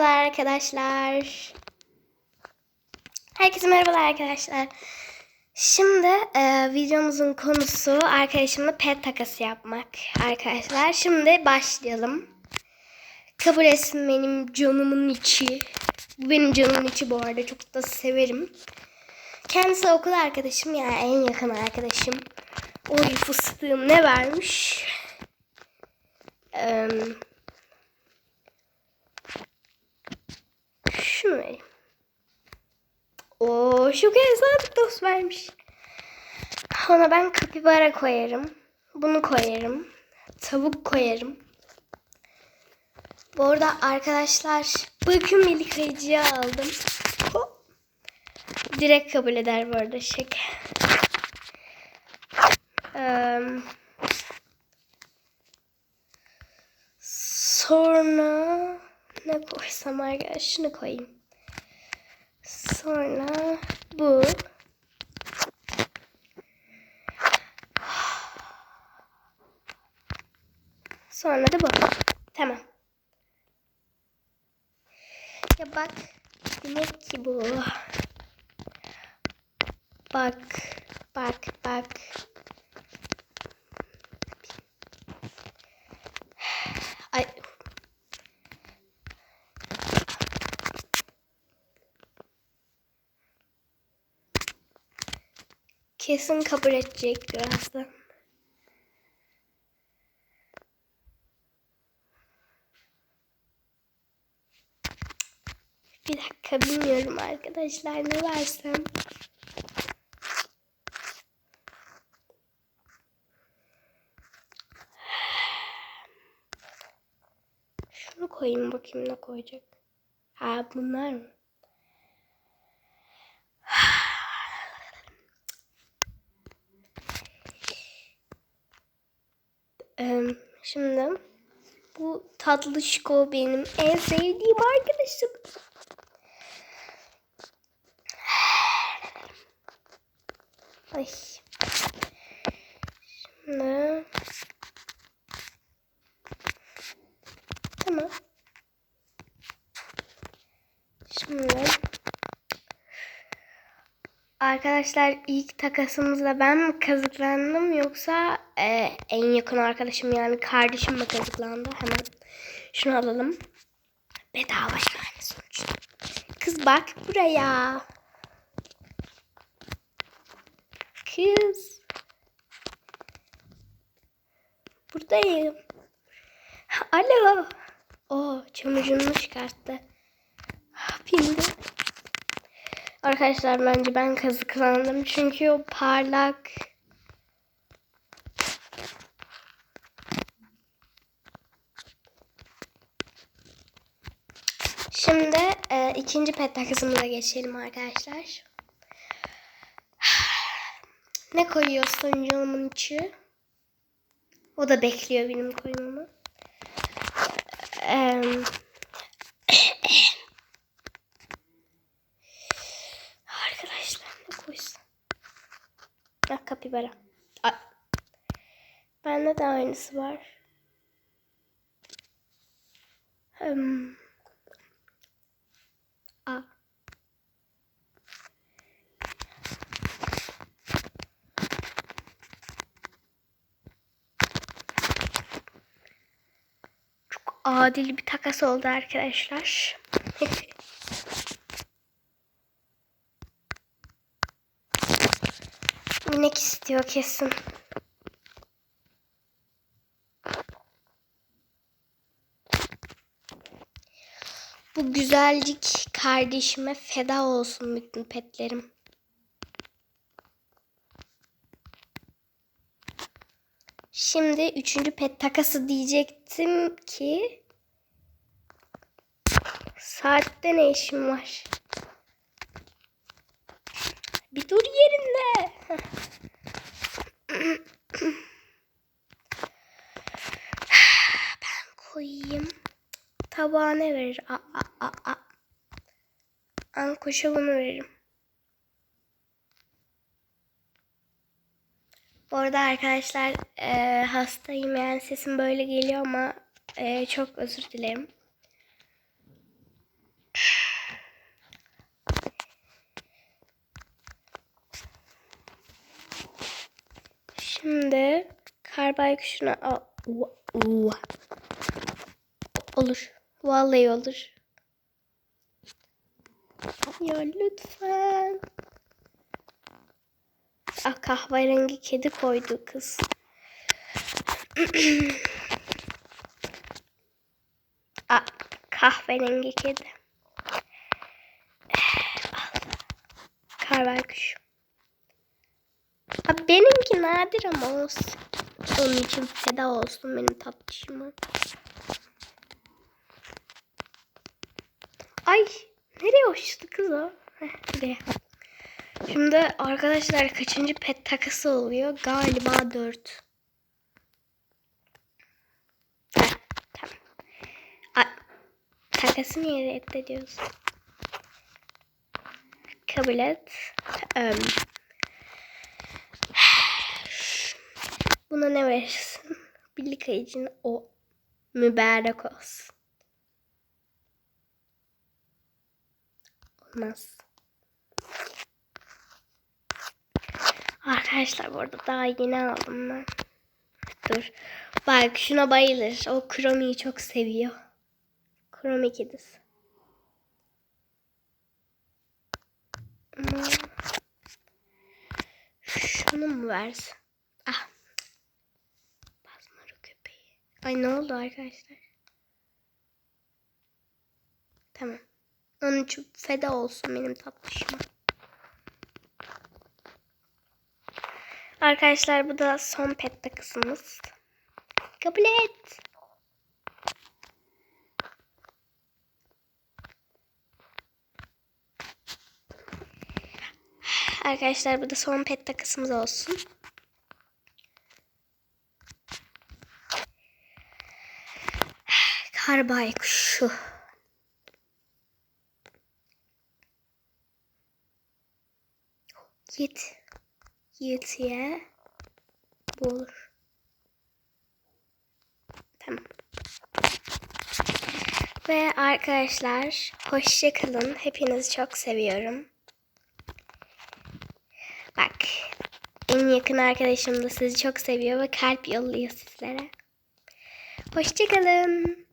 Merhabalar arkadaşlar. Herkese merhabalar arkadaşlar. Şimdi e, videomuzun konusu arkadaşımla pet takası yapmak arkadaşlar. Şimdi başlayalım. Kabul etsin benim canımın içi. Bu benim canımın içi bu arada. Çok da severim. Kendisi okul arkadaşım yani en yakın arkadaşım. Oy fıstığım ne vermiş? Eee... Vereyim. Oo, şu kez dost vermiş. Ona ben kapibara koyarım. Bunu koyarım. Tavuk koyarım. Bu arada arkadaşlar bakım yıkayıcıyı aldım. Hop. Direkt kabul eder bu arada şek. Ee, sonra ne koysam arkadaşlar şunu koyayım. Sonra bu. Sonra da bu. Tamam. Ya bak. Demek ki bu. Bak. Bak. Bak. Ay. Kesin kabul edecek birazdan. Bir dakika bilmiyorum arkadaşlar ne versem. Şunu koyayım bakayım ne koyacak. Ha bunlar mı? Şimdi bu tatlışko benim en sevdiğim arkadaşım. Ay. Şimdi Tamam. Şimdi Arkadaşlar ilk takasımızda ben mi kazıklandım yoksa e, en yakın arkadaşım yani kardeşim mi kazıklandı? Hemen şunu alalım. Bedava yani sonuçta. Kız bak buraya. Kız. Buradayım. Alo. O çamaşırını çıkarttı. Bindi. Arkadaşlar bence ben kazıklandım. Çünkü o parlak Şimdi e, ikinci pet takısımıza geçelim arkadaşlar. Ne koyuyorsun canımın içi? O da bekliyor benim koymamı. Eee Arkadaşlar ne koysam? Ya kapibara. Ay. Bende de aynısı var. Hmm. A. Çok adil bir takas oldu arkadaşlar. İnek istiyor kesin. Bu güzellik kardeşime feda olsun bütün petlerim. Şimdi üçüncü pet takası diyecektim ki saatte ne işim var? Bir dur yerinde. tabağına verir. A, a, a, a. Ankoşa bunu veririm. Bu arada arkadaşlar e, hastayım yani sesim böyle geliyor ama e, çok özür dilerim. Şimdi kar baykuşuna. Olur. Vallahi olur. Ya lütfen. Ah kahverengi kedi koydu kız. ah, kahverengi kedi. Al. Kar baykuş. Abi benimki nadir ama olsun. Onun için feda olsun benim tatlışıma. Ay nereye uçtu kız o? Heh. Şimdi arkadaşlar kaçıncı pet takası oluyor? Galiba 4. Heh, tamam. Ay, takası niye reddediyorsun? Kabul et. Em, Buna ne verirsin? Birlik için o mübarek olsun. Olmaz. Arkadaşlar bu arada daha yeni aldım ben. Dur. Bak şuna bayılır. O Chrome'yi çok seviyor. Chrome kedisi. Ama şunu mu versin? Ah. Basmaru köpeği. Ay ne oldu arkadaşlar? Tamam. Onun için feda olsun benim tatlışıma. Arkadaşlar bu da son pet takısımız. Kabul et. Arkadaşlar bu da son pet takısımız olsun. Kar baykuşu. Git. Git ya. Bu olur. Tamam. Ve arkadaşlar hoşça kalın. Hepinizi çok seviyorum. Bak. En yakın arkadaşım da sizi çok seviyor ve kalp yolluyor sizlere. Hoşça kalın.